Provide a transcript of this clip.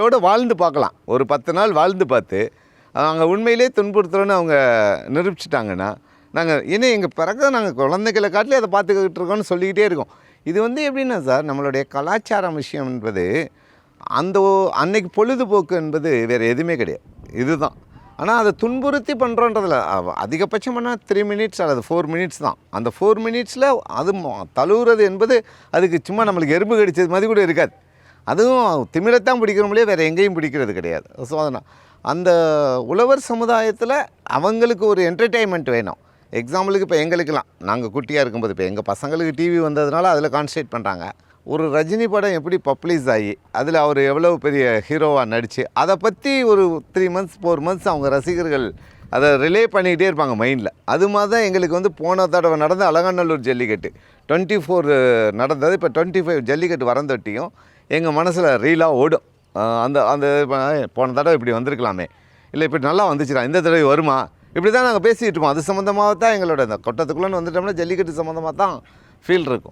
எங்களோட வாழ்ந்து பார்க்கலாம். ஒரு பத்து நாள் வாழ்ந்து பார்த்து அவங்க உண்மையிலே துன்புறுத்துறோன்னு அவங்க நிரூபிச்சிட்டாங்கன்னா நாங்கள் இன்னும் எங்கள் பிறகு நாங்கள் குழந்தைகளை காட்டிலே அதை பார்த்துக்கிட்டு இருக்கோம்னு சொல்லிக்கிட்டே இருக்கோம். இது வந்து எப்படின்னா சார் நம்மளுடைய கலாச்சாரம் விஷயம் என்பது அந்த அன்னைக்கு பொழுதுபோக்கு என்பது வேறு எதுவுமே கிடையாது. இதுதான். ஆனால் அதை துன்புறுத்தி பண்ணுறோன்றதில் அதிகபட்சம் பண்ணால் த்ரீ மினிட்ஸ் அல்லது ஃபோர் மினிட்ஸ் தான். அந்த ஃபோர் மினிட்ஸில் அது தழுவுறது என்பது அதுக்கு சும்மா நம்மளுக்கு எறும்பு கடித்தது மாதிரி கூட இருக்காது. அதுவும் திமிரத்தான் பிடிக்கிறோம்லையே வேறு எங்கேயும் பிடிக்கிறது கிடையாது. ஸோ அதனால் அந்த உழவர் சமுதாயத்தில் அவங்களுக்கு ஒரு என்டர்டெயின்மெண்ட் வேணும். எக்ஸாம்பிளுக்கு இப்போ எங்களுக்கெல்லாம் நாங்கள் குட்டியாக இருக்கும்போது இப்போ எங்கள் பசங்களுக்கு டிவி வந்ததுனால அதில் கான்சன்ட்ரேட் பண்ணுறாங்க ஒரு ரஜினி படம் எப்படி பப்ளிஷ் ஆகி அதில் அவர் எவ்வளோ பெரிய ஹீரோவாக நடித்து அதை பற்றி ஒரு த்ரீ மந்த்ஸ் ஃபோர் மந்த்ஸ் அவங்க ரசிகர்கள் அதை ரிலே பண்ணிக்கிட்டே இருப்பாங்க மைண்டில் அது மாதிரி தான் எங்களுக்கு வந்து போன தடவை நடந்த அலங்காநல்லூர் ஜல்லிக்கட்டு டுவெண்ட்டி ஃபோர் நடந்தது. இப்போ டுவெண்ட்டி ஃபைவ் ஜல்லிக்கட்டு வரந்தொட்டியும் எங்கள் மனசில் ரீலாக ஓடும். அந்த அந்த போன தடவை இப்படி வந்திருக்கலாமே. இல்லை இப்படி நல்லா வந்துச்சுடா இந்த தடவை வருமா? இப்படி தான் நாங்கள் பேசிகிட்டு இருக்கோம். அது சம்மந்தமாக தான் எங்களோட இந்த கொட்டத்துக்குள்ளே வந்துட்டோம்னா ஜல்லிக்கட்டு சம்மந்தமாக தான் ஃபீல் இருக்கும்.